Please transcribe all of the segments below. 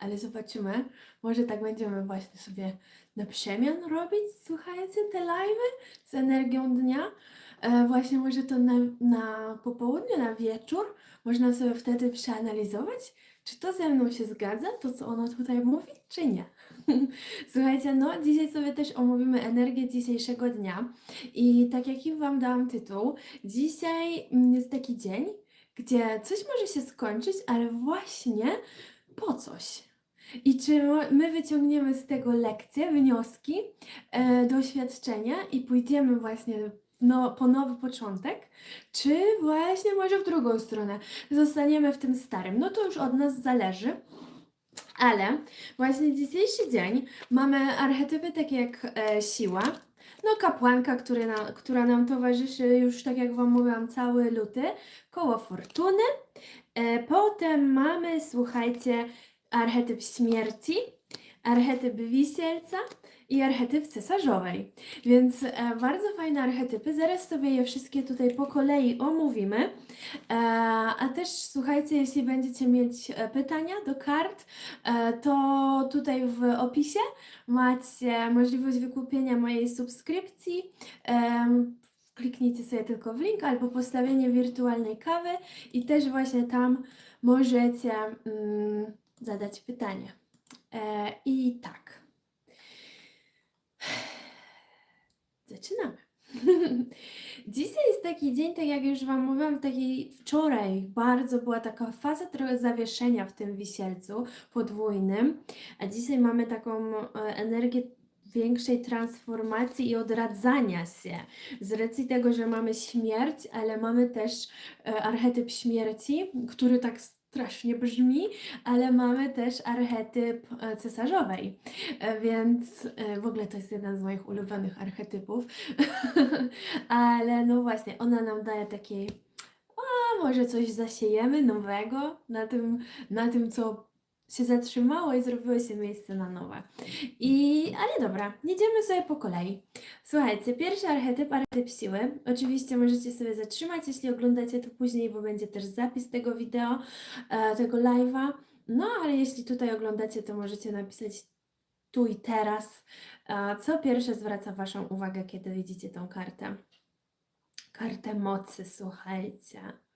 ale zobaczymy. Może tak będziemy właśnie sobie na przemian robić, słuchajcie, te live'y z energią dnia. E, właśnie może to na, na popołudnie, na wieczór, można sobie wtedy przeanalizować, czy to ze mną się zgadza, to co ona tutaj mówi, czy nie. Słuchajcie, no dzisiaj sobie też omówimy energię dzisiejszego dnia i tak jak im Wam dałam tytuł, dzisiaj jest taki dzień, gdzie coś może się skończyć, ale właśnie po coś. I czy my wyciągniemy z tego lekcje, wnioski, e, doświadczenia i pójdziemy właśnie no, po nowy początek, czy właśnie może w drugą stronę zostaniemy w tym starym? No to już od nas zależy. Ale właśnie dzisiejszy dzień mamy archetypy takie jak e, siła, no kapłanka, który na, która nam towarzyszy już tak jak Wam mówiłam cały luty, koło fortuny. E, potem mamy, słuchajcie, archetyp śmierci, archetyp wisielca i archetyp cesarzowej. Więc e, bardzo fajne archetypy. Zaraz sobie je wszystkie tutaj po kolei omówimy. E, a też słuchajcie, jeśli będziecie mieć e, pytania do kart, e, to tutaj w opisie macie możliwość wykupienia mojej subskrypcji. Em, Kliknijcie sobie tylko w link albo postawienie wirtualnej kawy i też właśnie tam możecie mm, zadać pytanie. E, I tak. Zaczynamy. Dzisiaj jest taki dzień, tak jak już Wam mówiłam, taki wczoraj bardzo była taka faza trochę zawieszenia w tym wisielcu podwójnym, a dzisiaj mamy taką e, energię większej transformacji i odradzania się. Z racji tego, że mamy śmierć, ale mamy też e, archetyp śmierci, który tak strasznie brzmi, ale mamy też archetyp e, cesarzowej. E, Więc e, w ogóle to jest jeden z moich ulubionych archetypów. Ale no właśnie, ona nam daje takiej, a może coś zasiejemy nowego na tym, na tym co się zatrzymało i zrobiło się miejsce na nowe. I, ale dobra, jedziemy sobie po kolei. Słuchajcie, pierwszy archetyp, archetyp siły. Oczywiście możecie sobie zatrzymać, jeśli oglądacie to później, bo będzie też zapis tego wideo, e, tego live'a. No, ale jeśli tutaj oglądacie, to możecie napisać tu i teraz, e, co pierwsze zwraca Waszą uwagę, kiedy widzicie tą kartę. Kartę mocy, słuchajcie.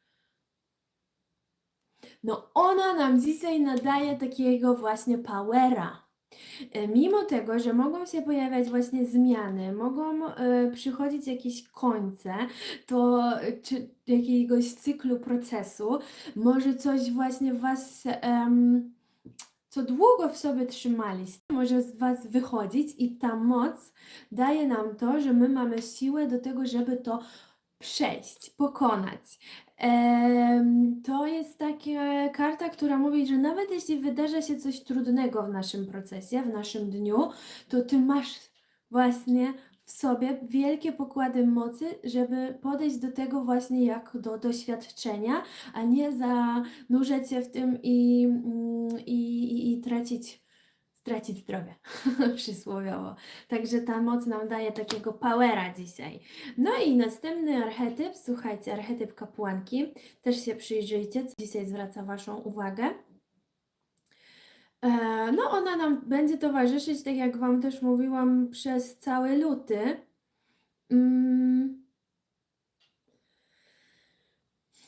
No, ona nam dzisiaj nadaje takiego właśnie powera. E, Mimo tego, że mogą się pojawiać właśnie zmiany, mogą e, przychodzić jakieś końce, to e, czy jakiegoś cyklu procesu, może coś właśnie was, co długo w sobie trzymaliście, może z was wychodzić i ta moc daje nam to, że my mamy siłę do tego, żeby to przejść, pokonać. To jest taka karta, która mówi, że nawet jeśli wydarza się coś trudnego w naszym procesie, w naszym dniu, to ty masz właśnie w sobie wielkie pokłady mocy, żeby podejść do tego właśnie jak do doświadczenia, a nie zanurzać się w tym i, mm, i, i, i tracić, stracić zdrowie, przysłowiowo. Także ta moc nam daje takiego powera dzisiaj. No i następny archetyp, słuchajcie, archetyp kapłanki. Też się przyjrzyjcie, co dzisiaj zwraca Waszą uwagę. E, No, ona nam będzie towarzyszyć, tak jak Wam też mówiłam, przez cały luty. Mm.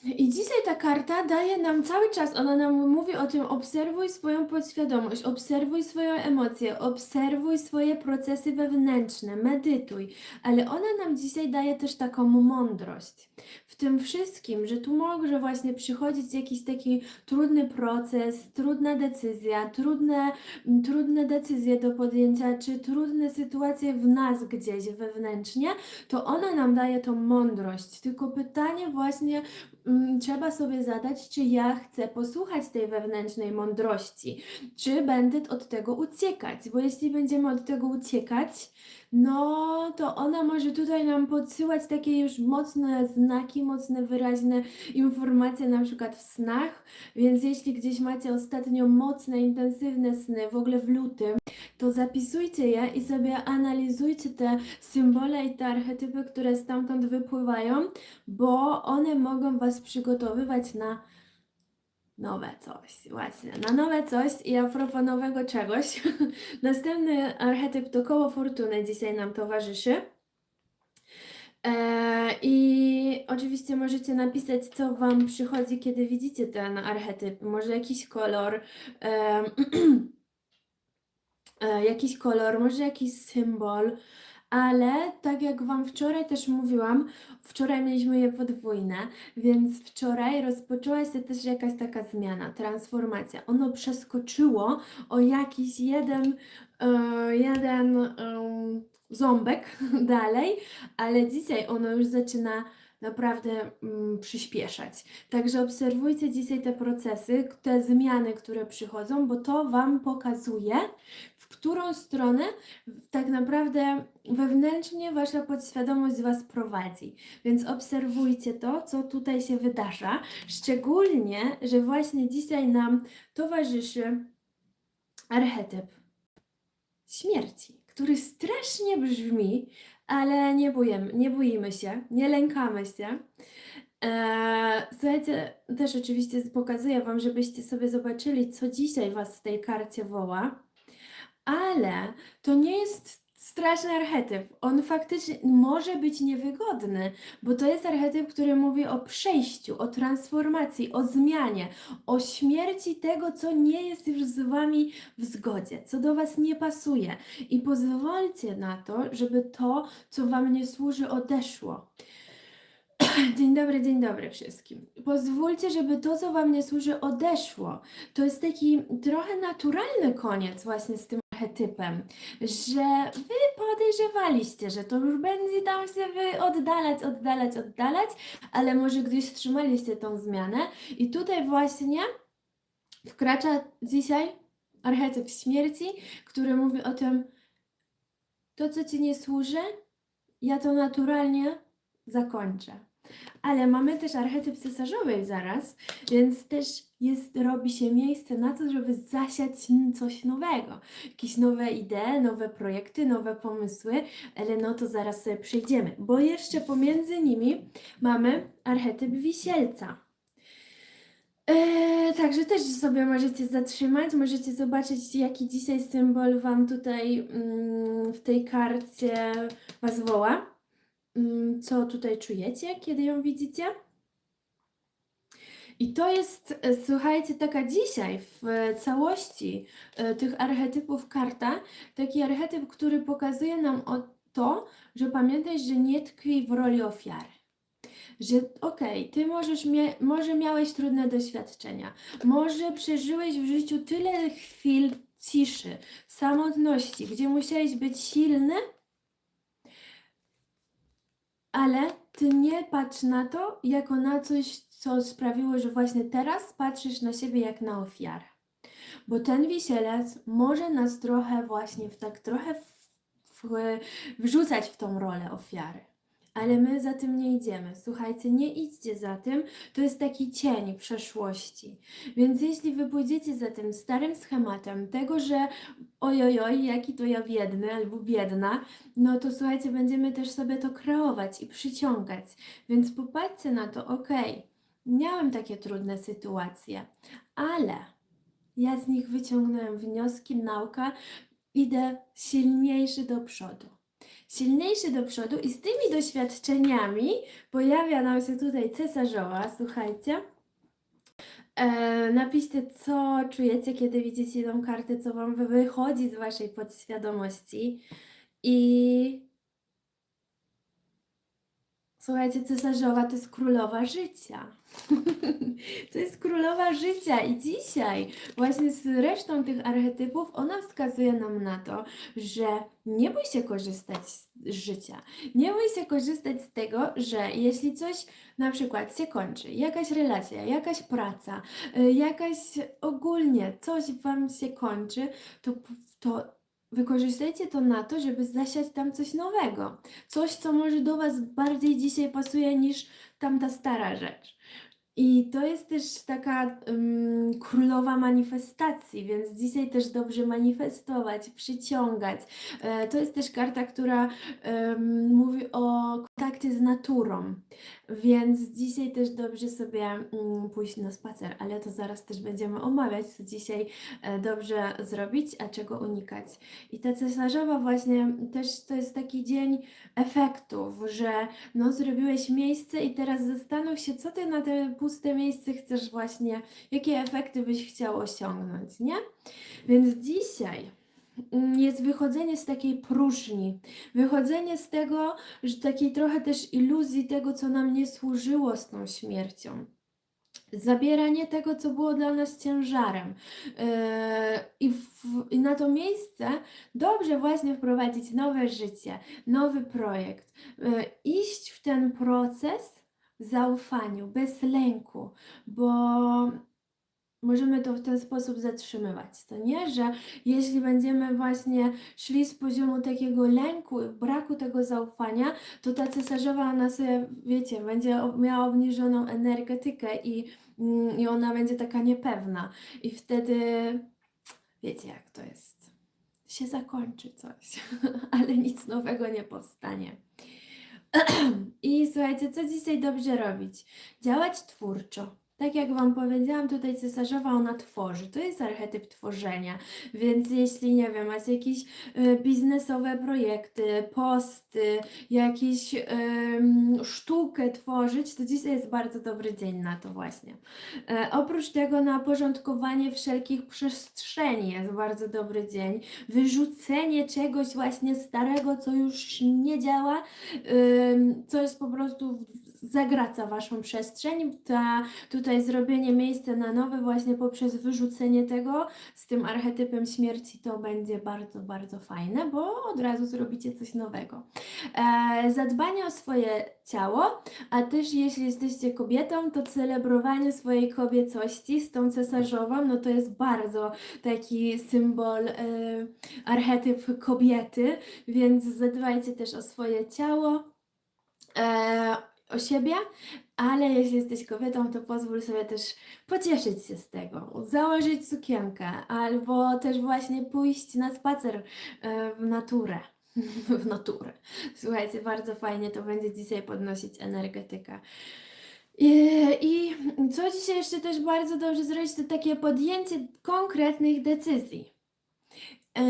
I dzisiaj ta karta daje nam cały czas, ona nam mówi o tym, obserwuj swoją podświadomość, obserwuj swoje emocje, obserwuj swoje procesy wewnętrzne, medytuj, ale ona nam dzisiaj daje też taką mądrość w tym wszystkim, że tu może właśnie przychodzić jakiś taki trudny proces, trudna decyzja, trudne, trudne decyzje do podjęcia, czy trudne sytuacje w nas gdzieś wewnętrznie, to ona nam daje tą mądrość. Tylko pytanie właśnie trzeba sobie zadać, czy ja chcę posłuchać tej wewnętrznej mądrości, czy będę od tego uciekać, bo jeśli będziemy od tego uciekać, no to ona może tutaj nam podsyłać takie już mocne znaki, mocne, wyraźne informacje, na przykład w snach, więc jeśli gdzieś macie ostatnio mocne, intensywne sny, w ogóle w lutym, to zapisujcie je i sobie analizujcie te symbole i te archetypy, które stamtąd wypływają, bo one mogą Was przygotowywać na nowe coś, właśnie, na nowe coś i a propos nowego czegoś, następny archetyp to koło fortuny dzisiaj nam towarzyszy. E, I oczywiście możecie napisać, co Wam przychodzi, kiedy widzicie ten archetyp. Może jakiś kolor, em, e, jakiś kolor, może jakiś symbol, ale tak jak Wam wczoraj też mówiłam, wczoraj mieliśmy je podwójne, więc wczoraj rozpoczęła się też jakaś taka zmiana, transformacja. Ono przeskoczyło o jakiś jeden, e, jeden ząbek dalej, ale dzisiaj ono już zaczyna naprawdę mm, przyspieszać. Także obserwujcie dzisiaj te procesy, te zmiany, które przychodzą, bo to Wam pokazuje, którą stronę tak naprawdę wewnętrznie Wasza podświadomość Was prowadzi. Więc obserwujcie to, co tutaj się wydarza. Szczególnie, że właśnie dzisiaj nam towarzyszy archetyp śmierci, który strasznie brzmi, ale nie boimy, nie boimy się, nie lękamy się. Eee, słuchajcie, też oczywiście pokazuję Wam, żebyście sobie zobaczyli, co dzisiaj Was w tej karcie woła, ale to nie jest straszny archetyp. On faktycznie może być niewygodny, bo to jest archetyp, który mówi o przejściu, o transformacji, o zmianie, o śmierci tego, co nie jest już z Wami w zgodzie, co do Was nie pasuje. I pozwólcie na to, żeby to, co Wam nie służy, odeszło. Dzień dobry, dzień dobry wszystkim. Pozwólcie, żeby to, co Wam nie służy, odeszło. To jest taki trochę naturalny koniec właśnie z tym archetypem, że Wy podejrzewaliście, że to już będzie tam się Wy oddalać, oddalać, oddalać, ale może gdzieś wstrzymaliście tą zmianę i tutaj właśnie wkracza dzisiaj archetyp śmierci, który mówi o tym, to, co Ci nie służy, ja to naturalnie zakończę. Ale mamy też archetyp cesarzowej zaraz, więc też jest, robi się miejsce na to, żeby zasiać coś nowego. Jakieś nowe idee, nowe projekty, nowe pomysły, ale no to zaraz sobie przejdziemy, bo jeszcze pomiędzy nimi mamy archetyp wisielca. Eee, także też sobie możecie zatrzymać, możecie zobaczyć, jaki dzisiaj symbol Wam tutaj mm, w tej karcie Was woła. Mm, co tutaj czujecie, kiedy ją widzicie. I to jest, e, słuchajcie, taka dzisiaj w całości e, tych archetypów karta, taki archetyp, który pokazuje nam o to, że pamiętaj, że nie tkwi w roli ofiary. Że okej, okay, ty możesz mie może miałeś trudne doświadczenia, może przeżyłeś w życiu tyle chwil ciszy, samotności, gdzie musiałeś być silny, ale ty nie patrz na to jako na coś, co sprawiło, że właśnie teraz patrzysz na siebie jak na ofiarę. Bo ten wisielec może nas trochę właśnie w tak trochę w, w, wrzucać w tą rolę ofiary ale my za tym nie idziemy. Słuchajcie, nie idźcie za tym, to jest taki cień przeszłości. Więc jeśli wy pójdziecie za tym starym schematem tego, że ojojoj, jaki to ja biedny albo biedna, no to słuchajcie, będziemy też sobie to kreować i przyciągać. Więc popatrzcie na to, okej, miałem takie trudne sytuacje, ale ja z nich wyciągnąłem wnioski, nauka, idę silniejszy do przodu silniejszy do przodu i z tymi doświadczeniami pojawia nam się tutaj cesarzowa, słuchajcie. E, napiszcie, co czujecie, kiedy widzicie tą kartę, co Wam wychodzi z Waszej podświadomości i Słuchajcie, cesarzowa to jest królowa życia. to jest królowa życia i dzisiaj właśnie z resztą tych archetypów ona wskazuje nam na to, że nie bój się korzystać z życia. Nie bój się korzystać z tego, że jeśli coś na przykład się kończy, jakaś relacja, jakaś praca, y, jakaś ogólnie coś Wam się kończy, to, to Wykorzystajcie to na to, żeby zasiać tam coś nowego. Coś, co może do Was bardziej dzisiaj pasuje niż tamta stara rzecz. I to jest też taka ym, królowa manifestacji, więc dzisiaj też dobrze manifestować, przyciągać. E, to jest też karta, która ym, mówi o kontakcie z naturą, więc dzisiaj też dobrze sobie mm, pójść na spacer, ale to zaraz też będziemy omawiać, co dzisiaj e, dobrze zrobić, a czego unikać. I ta cesarzowa właśnie też to jest taki dzień efektów, że no zrobiłeś miejsce i teraz zastanów się, co ty na te puste miejsce chcesz właśnie, jakie efekty byś chciał osiągnąć, nie? Więc dzisiaj mm, jest wychodzenie z takiej próżni, wychodzenie z tego, że takiej trochę też iluzji tego, co nam nie służyło z tą śmiercią. Zabieranie tego, co było dla nas ciężarem. Yy, i, w, I na to miejsce dobrze właśnie wprowadzić nowe życie, nowy projekt, yy, iść w ten proces zaufaniu, bez lęku, bo możemy to w ten sposób zatrzymywać, to nie, że jeśli będziemy właśnie szli z poziomu takiego lęku, braku tego zaufania, to ta cesarzowa ona sobie, wiecie, będzie miała obniżoną energetykę i, mm, i ona będzie taka niepewna. I wtedy wiecie jak to jest, się zakończy coś, ale nic nowego nie powstanie. I słuchajcie, co dzisiaj dobrze robić? Działać twórczo. Tak jak Wam powiedziałam, tutaj cesarzowa ona tworzy. To jest archetyp tworzenia. Więc jeśli, nie wiem, macie jakieś y, biznesowe projekty, posty, jakieś sztukę tworzyć, to dzisiaj jest bardzo dobry dzień na to właśnie. E, oprócz tego na porządkowanie wszelkich przestrzeni jest bardzo dobry dzień. Wyrzucenie czegoś właśnie starego, co już nie działa, co jest po prostu w- zagraca Waszą przestrzeń. Ta, tutaj zrobienie miejsca na nowe właśnie poprzez wyrzucenie tego z tym archetypem śmierci to będzie bardzo, bardzo fajne, bo od razu zrobicie coś nowego. E, zadbanie o swoje ciało, a też jeśli jesteście kobietą, to celebrowanie swojej kobiecości z tą cesarzową, no to jest bardzo taki symbol, e, archetyp kobiety, więc zadbajcie też o swoje ciało. E, o siebie, ale jeśli jesteś kobietą, to pozwól sobie też pocieszyć się z tego, założyć sukienkę, albo też właśnie pójść na spacer e, w naturę. W naturę. Słuchajcie, bardzo fajnie to będzie dzisiaj podnosić energetykę. I, I co dzisiaj jeszcze też bardzo dobrze zrobić, to takie podjęcie konkretnych decyzji. E,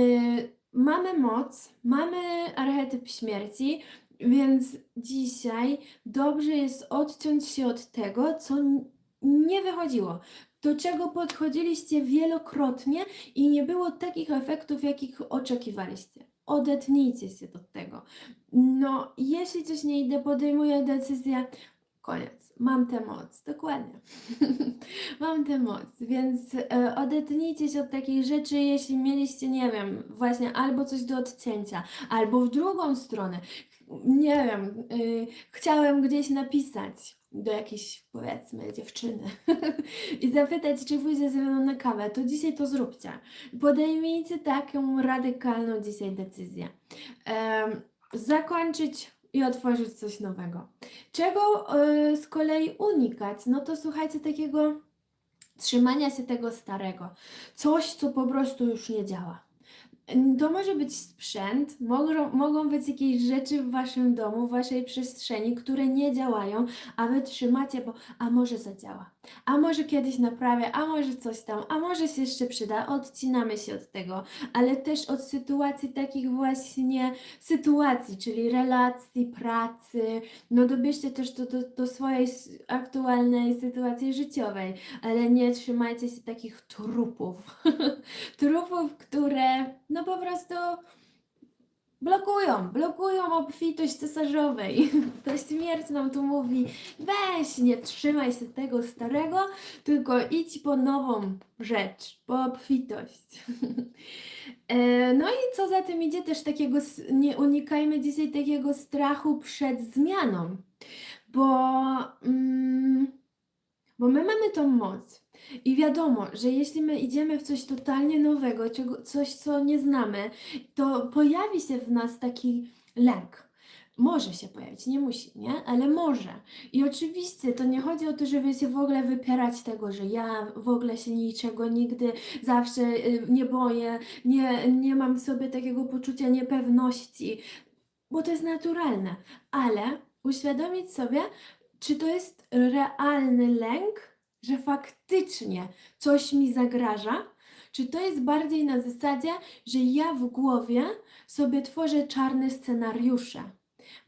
mamy moc, mamy archetyp śmierci, więc dzisiaj dobrze jest odciąć się od tego, co nie wychodziło, do czego podchodziliście wielokrotnie i nie było takich efektów, jakich oczekiwaliście. Odetnijcie się od tego. No, jeśli coś nie idzie, podejmuję decyzję, koniec. Mam tę moc, dokładnie. Mam tę moc, więc e, odetnijcie się od takich rzeczy, jeśli mieliście, nie wiem, właśnie albo coś do odcięcia, albo w drugą stronę. Nie wiem, y, chciałem gdzieś napisać do jakiejś, powiedzmy, dziewczyny i zapytać, czy pójdzie ze mną na kawę, to dzisiaj to zróbcie. Podejmijcie taką radykalną dzisiaj decyzję. Zakończyć i otworzyć coś nowego. Czego y, z kolei unikać? No to słuchajcie, takiego trzymania się tego starego. Coś, co po prostu już nie działa. To może być sprzęt, mogą, mogą być jakieś rzeczy w waszym domu, w waszej przestrzeni, które nie działają, a wy trzymacie, bo a może zadziała, a może kiedyś naprawię, a może coś tam, a może się jeszcze przyda. Odcinamy się od tego, ale też od sytuacji takich właśnie sytuacji, czyli relacji, pracy. No dobierzcie też to do, do swojej aktualnej sytuacji życiowej, ale nie trzymajcie się takich trupów. trupów, które no po prostu blokują, blokują obfitość cesarzowej. To śmierć nam tu mówi, weź, nie trzymaj się tego starego, tylko idź po nową rzecz, po obfitość. E, No i co za tym idzie też takiego, nie unikajmy dzisiaj takiego strachu przed zmianą, bo, mm, bo my mamy tą moc. I wiadomo, że jeśli my idziemy w coś totalnie nowego, coś, co nie znamy, to pojawi się w nas taki lęk. Może się pojawić, nie musi, nie? Ale może. I oczywiście to nie chodzi o to, żeby się w ogóle wypierać tego, że ja w ogóle się niczego nigdy zawsze y, nie boję, nie, nie mam w sobie takiego poczucia niepewności, bo to jest naturalne. Ale uświadomić sobie, czy to jest realny lęk, że faktycznie coś mi zagraża, czy to jest bardziej na zasadzie, że ja w głowie sobie tworzę czarne scenariusze.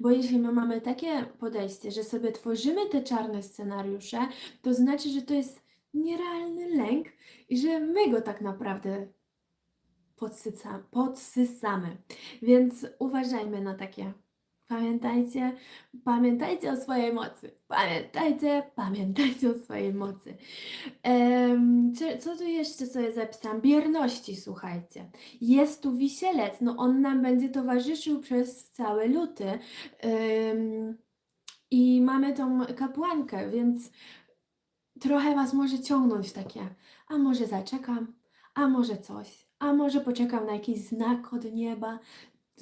Bo jeśli my mamy takie podejście, że sobie tworzymy te czarne scenariusze, to znaczy, że to jest nierealny lęk i że my go tak naprawdę podsysamy. Więc uważajmy na takie. Pamiętajcie, pamiętajcie o swojej mocy. Pamiętajcie, pamiętajcie o swojej mocy. Em, co, co tu jeszcze sobie zapisałam? Bierności, słuchajcie. Jest tu wisielec, no on nam będzie towarzyszył przez cały luty. Em, I mamy tą kapłankę, więc trochę was może ciągnąć takie, a może zaczekam, a może coś, a może poczekam na jakiś znak od nieba.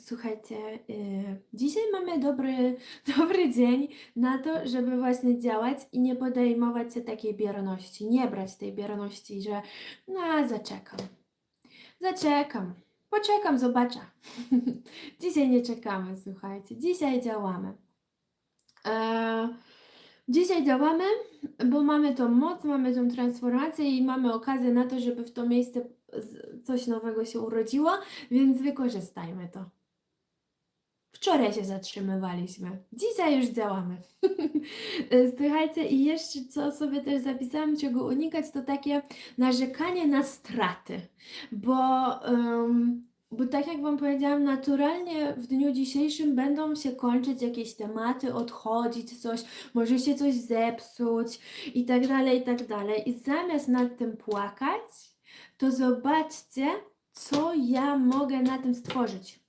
Słuchajcie, y, dzisiaj mamy dobry, dobry dzień na to, żeby właśnie działać i nie podejmować się takiej bierności, nie brać tej bierności, że no zaczekam, zaczekam, poczekam, zobaczę. dzisiaj nie czekamy, słuchajcie, dzisiaj działamy. E, dzisiaj działamy, bo mamy tą moc, mamy tą transformację i mamy okazję na to, żeby w to miejsce coś nowego się urodziło, więc wykorzystajmy to. Wczoraj się zatrzymywaliśmy, dzisiaj już działamy. Słuchajcie, i jeszcze co sobie też zapisałam, czego unikać, to takie narzekanie na straty, bo, em, bo tak jak Wam powiedziałam, naturalnie w dniu dzisiejszym będą się kończyć jakieś tematy, odchodzić coś, może się coś zepsuć i tak dalej, i tak dalej. I zamiast nad tym płakać, to zobaczcie, co ja mogę na tym stworzyć.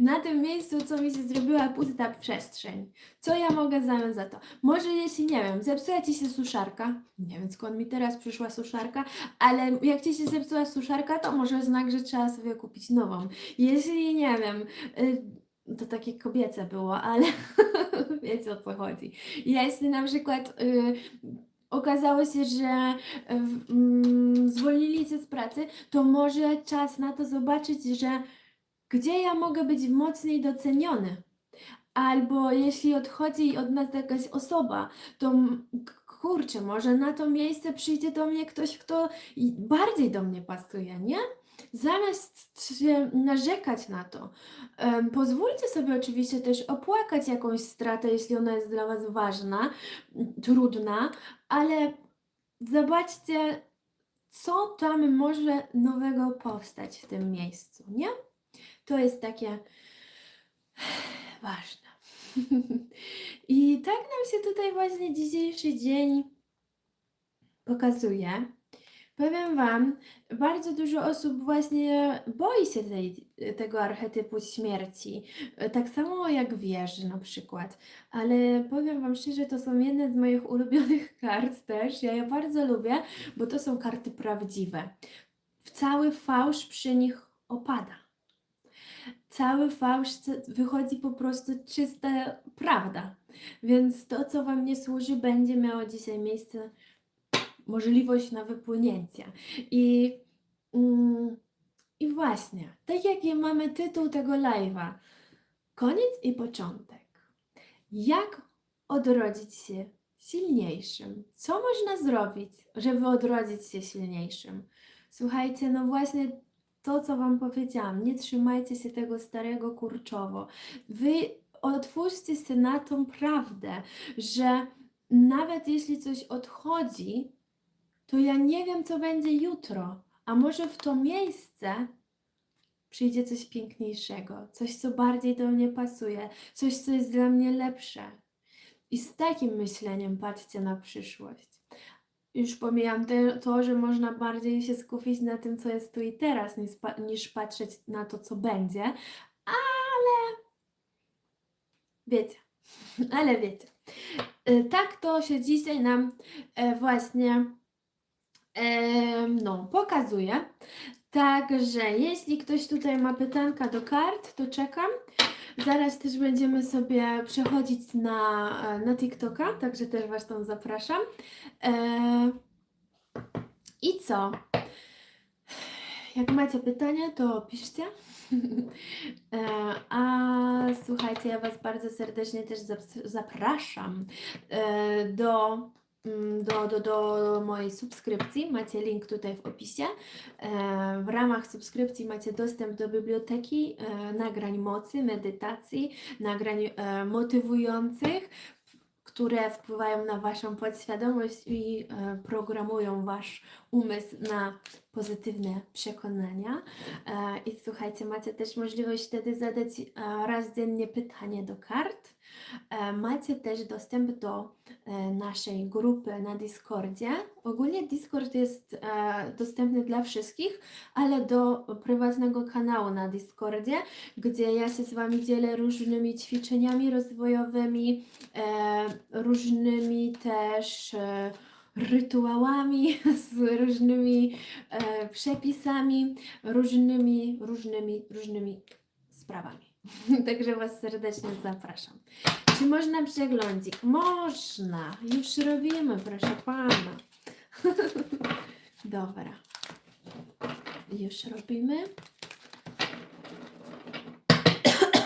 Na tym miejscu, co mi się zrobiła pusta przestrzeń. Co ja mogę w za to? Może jeśli, nie wiem, zepsuła Ci się suszarka, nie wiem skąd mi teraz przyszła suszarka, ale jak Ci się zepsuła suszarka, to może znak, że trzeba sobie kupić nową. Jeśli, nie wiem, y, to takie kobiece było, ale wiecie o co chodzi. Jeśli na przykład y, okazało się, że y, zwolnili Cię z pracy, to może czas na to zobaczyć, że gdzie ja mogę być mocniej doceniony. Albo jeśli odchodzi od nas jakaś osoba, to kurczę, może na to miejsce przyjdzie do mnie ktoś, kto bardziej do mnie pasuje, nie? Zamiast się narzekać na to, pozwólcie sobie oczywiście też opłakać jakąś stratę, jeśli ona jest dla Was ważna, trudna, ale zobaczcie, co tam może nowego powstać w tym miejscu, nie? To jest takie ważne. I tak nam się tutaj właśnie dzisiejszy dzień pokazuje. Powiem Wam, bardzo dużo osób właśnie boi się tej, tego archetypu śmierci. Tak samo jak wieży na przykład. Ale powiem Wam szczerze, to są jedne z moich ulubionych kart też. Ja je bardzo lubię, bo to są karty prawdziwe. Cały fałsz przy nich opada cały fałsz wychodzi po prostu czysta prawda. Więc to, co Wam nie służy, będzie miało dzisiaj miejsce, możliwość na wypłynięcie. I, mm, i właśnie, tak jak je mamy tytuł tego live'a, koniec i początek. Jak odrodzić się silniejszym? Co można zrobić, żeby odrodzić się silniejszym? Słuchajcie, no właśnie to, co Wam powiedziałam, nie trzymajcie się tego starego kurczowo. Wy otwórzcie się na tą prawdę, że nawet jeśli coś odchodzi, to ja nie wiem, co będzie jutro, a może w to miejsce przyjdzie coś piękniejszego, coś, co bardziej do mnie pasuje, coś, co jest dla mnie lepsze. I z takim myśleniem patrzcie na przyszłość. Już pomijam te, to, że można bardziej się skupić na tym, co jest tu i teraz, niż, niż patrzeć na to, co będzie, ale wiecie, ale wiecie. Y, Tak to się dzisiaj nam e, właśnie em, no, pokazuje. Także jeśli ktoś tutaj ma pytanka do kart, to czekam. Zaraz też będziemy sobie przechodzić na, e, na TikToka, także też Was tam zapraszam. E, I co? Jak macie pytania, to piszcie. E, A słuchajcie, ja Was bardzo serdecznie też zap- zapraszam do, do, do, do mojej subskrypcji. Macie link tutaj w opisie. E, W ramach subskrypcji macie dostęp do biblioteki e, nagrań mocy, medytacji, nagrań e, motywujących, które wpływają na Waszą podświadomość i programują Wasz umysł na pozytywne przekonania. E, I słuchajcie, macie też możliwość wtedy zadać e, raz dziennie pytanie do kart. E, Macie też dostęp do naszej grupy na Discordzie. Ogólnie Discord jest dostępny dla wszystkich, ale do prywatnego kanału na Discordzie, gdzie ja się z Wami dzielę różnymi ćwiczeniami rozwojowymi, różnymi też rytuałami, z różnymi e, przepisami, różnymi, różnymi, różnymi sprawami. Także Was serdecznie zapraszam. Czy można przeglądzik? Można. Już robimy, proszę Pana. Dobra. Już robimy.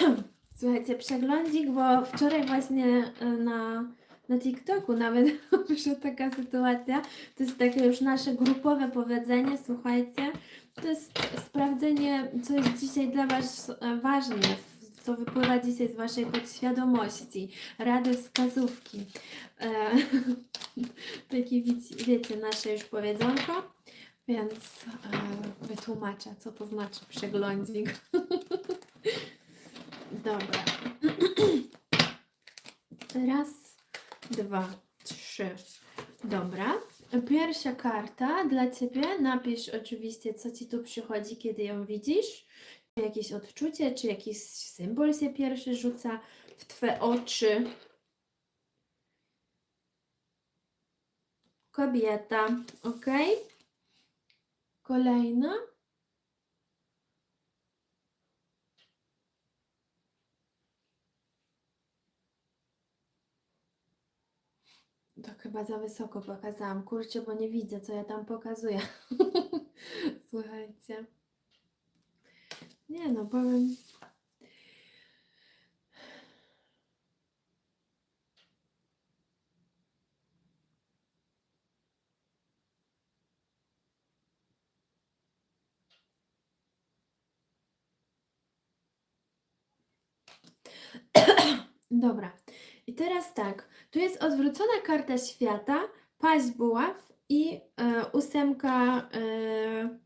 Słuchajcie, przeglądzik, bo wczoraj właśnie e, na, na TikToku nawet wyszła taka sytuacja. To jest takie już nasze grupowe powiedzenie, słuchajcie. To jest sprawdzenie, co jest dzisiaj dla Was ważne, co wypływa dzisiaj z Waszej podświadomości. Rady, wskazówki. E, takie wiecie, nasze już powiedzonko. Więc e, wytłumaczę, co to znaczy przeglądzik. Dobra. Raz, dwa, trzy. Dobra. Pierwsza karta dla Ciebie. Napisz oczywiście, co Ci tu przychodzi, kiedy ją widzisz. Jakieś odczucie, czy jakiś symbol się pierwszy rzuca w Twe oczy. Kobieta, ok? Kolejna. To chyba za wysoko pokazałam. Kurczę, bo nie widzę, co ja tam pokazuję. Słuchajcie. Nie no, powiem. Dobra. I teraz tak. Tu jest odwrócona karta świata, paź buław i e, ósemka e,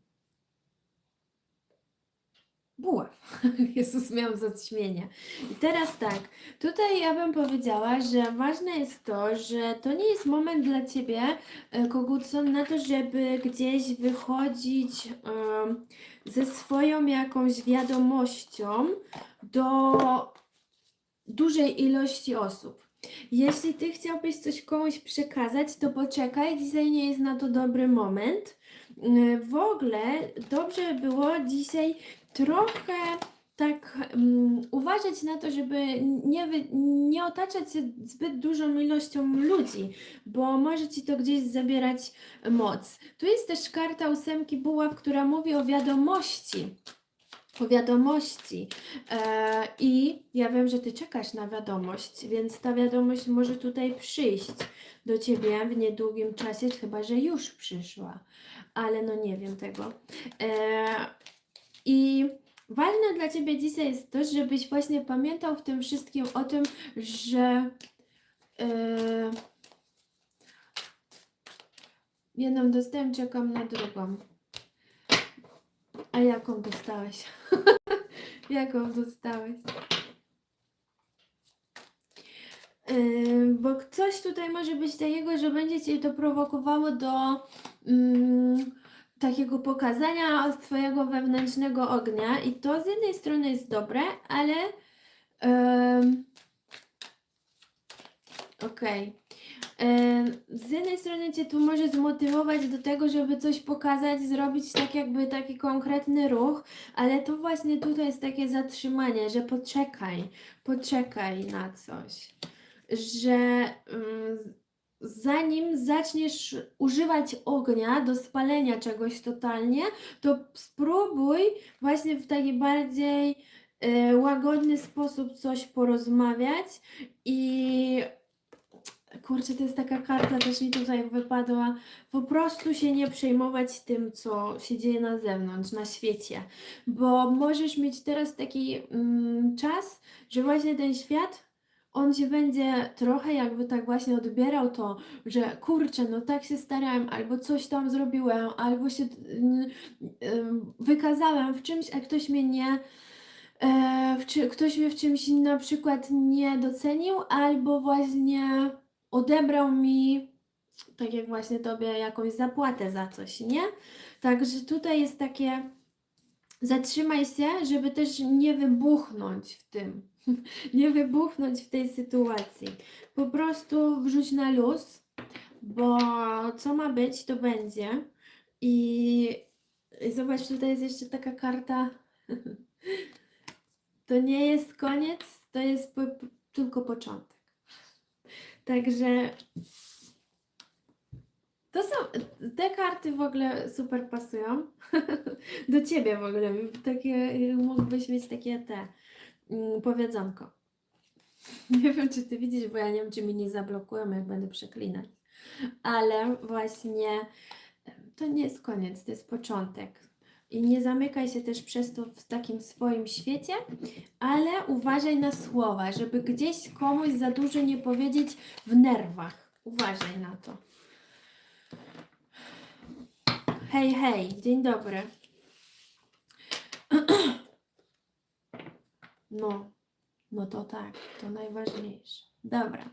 buław. Jezus, miałam zaćmienie. I teraz tak, tutaj ja bym powiedziała, że ważne jest to, że to nie jest moment dla Ciebie, e, Kogutson, na to, żeby gdzieś wychodzić em, ze swoją jakąś wiadomością do dużej ilości osób. Jeśli ty chciałbyś coś komuś przekazać, to poczekaj, dzisiaj nie jest na to dobry moment. Yy, W ogóle dobrze by było dzisiaj trochę tak um, uważać na to, żeby nie, wy, nie otaczać się zbyt dużą ilością ludzi, bo może ci to gdzieś zabierać moc. Tu jest też karta ósemki buław, która mówi o wiadomości. O wiadomości. E, I ja wiem, że ty czekasz na wiadomość, więc ta wiadomość może tutaj przyjść do ciebie w niedługim czasie, chyba że już przyszła, ale no nie wiem tego. E, I ważne dla ciebie dzisiaj jest to, żebyś właśnie pamiętał w tym wszystkim o tym, że e, jedną dostałem, czekam na drugą. A jaką dostałeś? jaką dostałeś? Yy, bo coś tutaj może być takiego, że będzie cię to prowokowało do mm, takiego pokazania swojego wewnętrznego ognia i to z jednej strony jest dobre, ale ym, okej. e, z jednej strony Cię tu może zmotywować do tego, żeby coś pokazać, zrobić tak jakby taki konkretny ruch, ale to właśnie tutaj jest takie zatrzymanie, że poczekaj, poczekaj na coś, że mm, zanim zaczniesz używać ognia do spalenia czegoś totalnie, to spróbuj właśnie w taki bardziej e, łagodny sposób coś porozmawiać i kurczę, to jest taka karta, też mi tutaj wypadła, po prostu się nie przejmować tym, co się dzieje na zewnątrz, na świecie, bo możesz mieć teraz taki mm, czas, że właśnie ten świat, on się będzie trochę jakby tak właśnie odbierał to, że kurczę, no tak się starałem, albo coś tam zrobiłem, albo się mm, ym, wykazałem w czymś, a ktoś mnie nie e, w ktoś mnie w czymś na przykład nie docenił, albo właśnie odebrał mi, tak jak właśnie tobie, jakąś zapłatę za coś, nie? Także tutaj jest takie, zatrzymaj się, żeby też nie wybuchnąć w tym, nie wybuchnąć w tej sytuacji. Po prostu wrzuć na luz, bo co ma być, to będzie. I zobacz, tutaj jest jeszcze taka karta. To nie jest koniec, to jest tylko początek. Także to są, te karty w ogóle super pasują do ciebie w ogóle. Takie, mógłbyś mieć takie te mm, powiedzonko. Nie wiem, czy ty widzisz, bo ja nie wiem, czy mi nie zablokują, jak będę przeklinać. Ale właśnie to nie jest koniec, to jest początek. I nie zamykaj się też przez to w takim swoim świecie, ale uważaj na słowa, żeby gdzieś komuś za dużo nie powiedzieć w nerwach. Uważaj na to. Hej, hej, dzień dobry. No, no to tak, to najważniejsze. Dobra.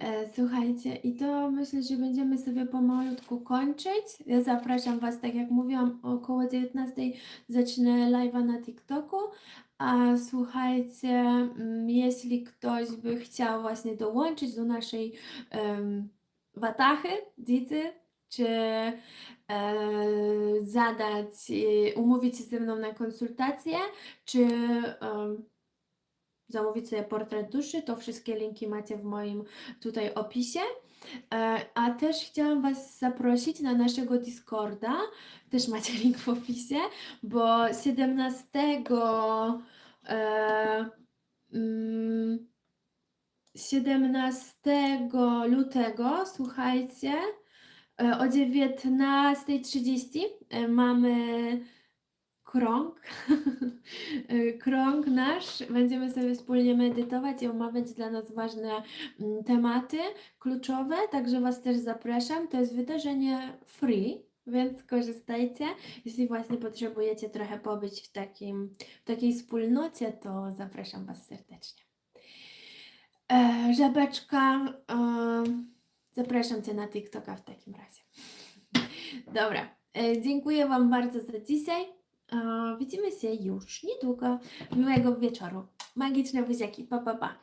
E, słuchajcie, i to myślę, że będziemy sobie pomalutku kończyć. Ja zapraszam Was, tak jak mówiłam, około 19 zacznę live'a na TikToku. A słuchajcie, mm, jeśli ktoś by chciał właśnie dołączyć do naszej em, watachy, dzicy, czy e, zadać, e, umówić się ze mną na konsultację, czy em, zamówić sobie portret duszy, to wszystkie linki macie w moim tutaj opisie. E, A też chciałam Was zaprosić na naszego Discorda, też macie link w opisie, bo 17 e, mm, 17 lutego, słuchajcie, e, o 19.30 e, mamy krąg, y, krąg nasz. Będziemy sobie wspólnie medytować i omawiać dla nas ważne mm, tematy kluczowe, także Was też zapraszam. To jest wydarzenie free, więc korzystajcie. Jeśli właśnie potrzebujecie trochę pobyć w, takim, w takiej wspólnocie, to zapraszam Was serdecznie. E, żabeczka, e, zapraszam Cię na TikToka w takim razie. Dobra, e, dziękuję Wam bardzo za dzisiaj. E, Widzimy się już niedługo. Miłego wieczoru. Magiczne buziaki. Pa, pa, pa.